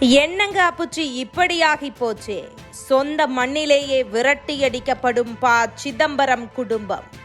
என்னங்க அப்புச்சி இப்படியாகி போச்சே? சொந்த மண்ணிலேயே விரட்டியடிக்கப்படும் ப சிதம்பரம் குடும்பம்.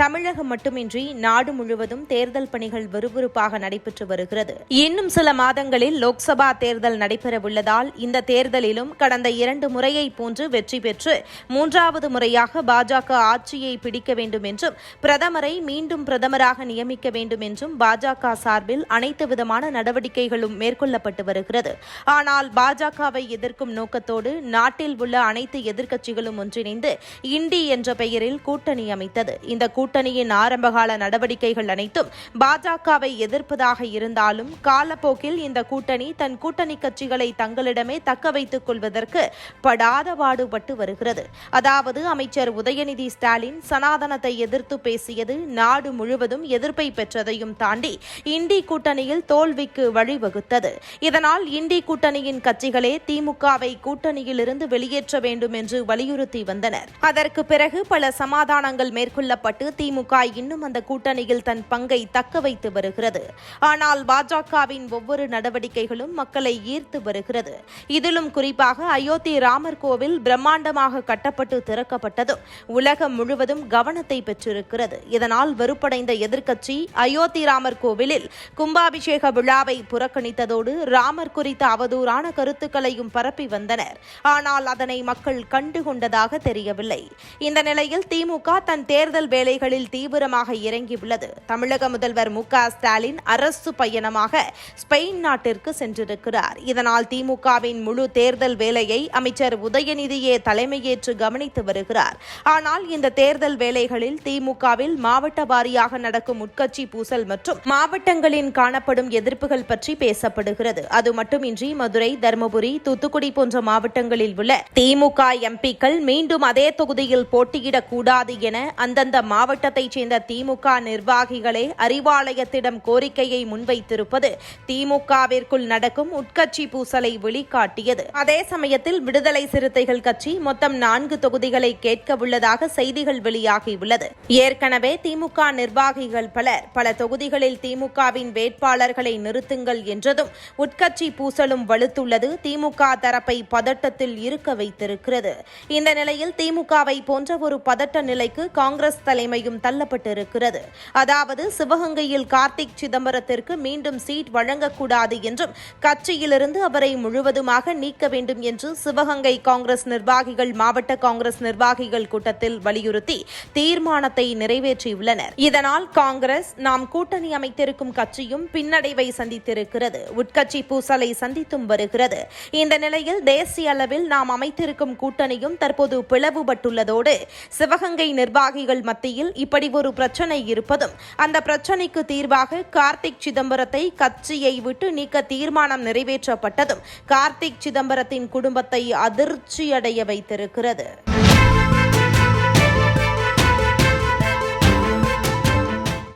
தமிழகம் மட்டுமின்றி நாடு முழுவதும் தேர்தல் பணிகள் விறுவிறுப்பாக நடைபெற்று வருகிறது. இன்னும் சில மாதங்களில் லோக்சபா தேர்தல் நடைபெறவுள்ளதால் இந்த தேர்தலிலும் கடந்த இரண்டு முறையை போன்று வெற்றி பெற்று மூன்றாவது முறையாக பாஜக ஆட்சியை பிடிக்க வேண்டும் என்றும் பிரதமரை மீண்டும் பிரதமராக நியமிக்க வேண்டும் என்றும் பாஜக சார்பில் அனைத்து விதமான நடவடிக்கைகளும் மேற்கொள்ளப்பட்டு வருகிறது. ஆனால் பாஜகவை எதிர்க்கும் நோக்கத்தோடு நாட்டில் உள்ள அனைத்து எதிர்க்கட்சிகளும் ஒன்றிணைந்து இண்டி என்ற பெயரில் கூட்டணி அமைத்தது. இந்த கூட்டணியின் ஆரம்பகால நடவடிக்கைகள் அனைத்தும் பாஜகவை எதிர்ப்பதாக இருந்தாலும் காலப்போக்கில் இந்த கூட்டணி தன் கூட்டணி கட்சிகளை தங்களிடமே தக்க வைத்துக் கொள்வதற்கு படாத பாடுபட்டு வருகிறது. அதாவது அமைச்சர் உதயநிதி ஸ்டாலின் சனாதனத்தை எதிர்த்து பேசியது நாடு முழுவதும் எதிர்ப்பை பெற்றதையும் தாண்டி இண்டி கூட்டணியில் தோல்விக்கு வழிவகுத்தது. இதனால் இண்டி கூட்டணியின் கட்சிகளே திமுகவை கூட்டணியிலிருந்து வெளியேற்ற வேண்டும் என்று வலியுறுத்தி வந்தனர். அதற்கு பிறகு பல சமாதானங்கள் மேற்கொள்ளப்பட்டு அதிமுக இன்னும் அந்த கூட்டணியில் தன் பங்கை தக்க வைத்து வருகிறது. ஆனால் பாஜகவின் ஒவ்வொரு நடவடிக்கைகளும் மக்களை ஈர்த்து வருகிறது. இதிலும் குறிப்பாக அயோத்தி ராமர் கோவில் பிரம்மாண்டமாக கட்டப்பட்டு திறக்கப்பட்டதும் உலகம் முழுவதும் கவனத்தை பெற்றிருக்கிறது. இதனால் வெறுப்படைந்த எதிர்க்கட்சி அயோத்தி ராமர் கோவிலில் கும்பாபிஷேக விழாவை புறக்கணித்ததோடு ராமர் குறித்த அவதூறான கருத்துக்களையும் பரப்பி வந்தனர். ஆனால் அதனை மக்கள் கண்டுகொண்டதாக தெரியவில்லை. இந்த நிலையில் திமுக தன் தேர்தல் வேலைகள் பணிகளில் தீவிரமாக இறங்கியுள்ளது. தமிழக முதல்வர் மு ஸ்டாலின் அரசு பயணமாக ஸ்பெயின் நாட்டிற்கு சென்றிருக்கிறார். இதனால் திமுகவின் முழு தேர்தல் வேலையை அமைச்சர் உதயநிதியே தலைமையேற்று கவனித்து வருகிறார். ஆனால் இந்த தேர்தல் வேலைகளில் திமுகவில் மாவட்ட வாரியாக நடக்கும் உட்கட்சி பூசல் மற்றும் மாவட்டங்களின் காணப்படும் எதிர்ப்புகள் பற்றி பேசப்படுகிறது. அது மட்டுமின்றி மதுரை தருமபுரி தூத்துக்குடி போன்ற மாவட்டங்களில் உள்ள திமுக எம்பிக்கள் மீண்டும் அதே தொகுதியில் போட்டியிடக்கூடாது என அந்தந்த மாவட்ட மாவட்டத்தைச் சேர்ந்த திமுக நிர்வாகிகளே அறிவாலயத்திடம் கோரிக்கையை முன்வைத்திருப்பது திமுகவிற்குள் நடக்கும் உட்கட்சி பூசலை வெளிக்காட்டியது. அதே சமயத்தில் விடுதலை சிறுத்தைகள் கட்சி மொத்தம் நான்கு தொகுதிகளை கேட்க உள்ளதாக செய்திகள் வெளியாகியுள்ளது. ஏற்கனவே திமுக நிர்வாகிகள் பலர் பல தொகுதிகளில் திமுகவின் வேட்பாளர்களை நிறுத்துங்கள் என்றதும் உட்கட்சி பூசலும் வலுத்துள்ளது திமுக தரப்பை பதட்டத்தில் இருக்க வைத்திருக்கிறது. இந்த நிலையில் திமுகவை போன்ற ஒரு பதட்ட நிலைக்கு காங்கிரஸ் தலைமையும் தள்ளப்பட்டிருக்கிறது. அதாவது சிவகங்கையில் கார்த்திக் சிதம்பரத்திற்கு மீண்டும் சீட் வழங்கக்கூடாது என்றும் கட்சியிலிருந்து அவரை முழுவதுமாக நீக்க வேண்டும் என்று சிவகங்கை காங்கிரஸ் நிர்வாகிகள் மாவட்ட காங்கிரஸ் நிர்வாகிகள் கூட்டத்தில் வலியுறுத்தி தீர்மானத்தை நிறைவேற்றியுள்ளனர். இதனால் காங்கிரஸ் நாம் கூட்டணி அமைத்திருக்கும் கட்சியும் பின்னடைவை சந்தித்திருக்கிறது. உட்கட்சி பூசலை சந்தித்தும் வருகிறது. இந்த நிலையில் தேசிய அளவில் நாம் அமைத்திருக்கும் கூட்டணியும் தற்போது பிளவுபட்டுள்ளதோடு சிவகங்கை நிர்வாகிகள் மத்தியில் இப்படி ஒரு பிரச்சனை இருப்பதும் அந்த பிரச்சனைக்கு தீர்வாக கார்த்திக் சிதம்பரத்தை கட்சியை விட்டு நீக்க தீர்மானம் நிறைவேற்றப்பட்டதும் கார்த்திக் சிதம்பரத்தின் குடும்பத்தை அதிர்ச்சியடைய வைத்திருக்கிறது.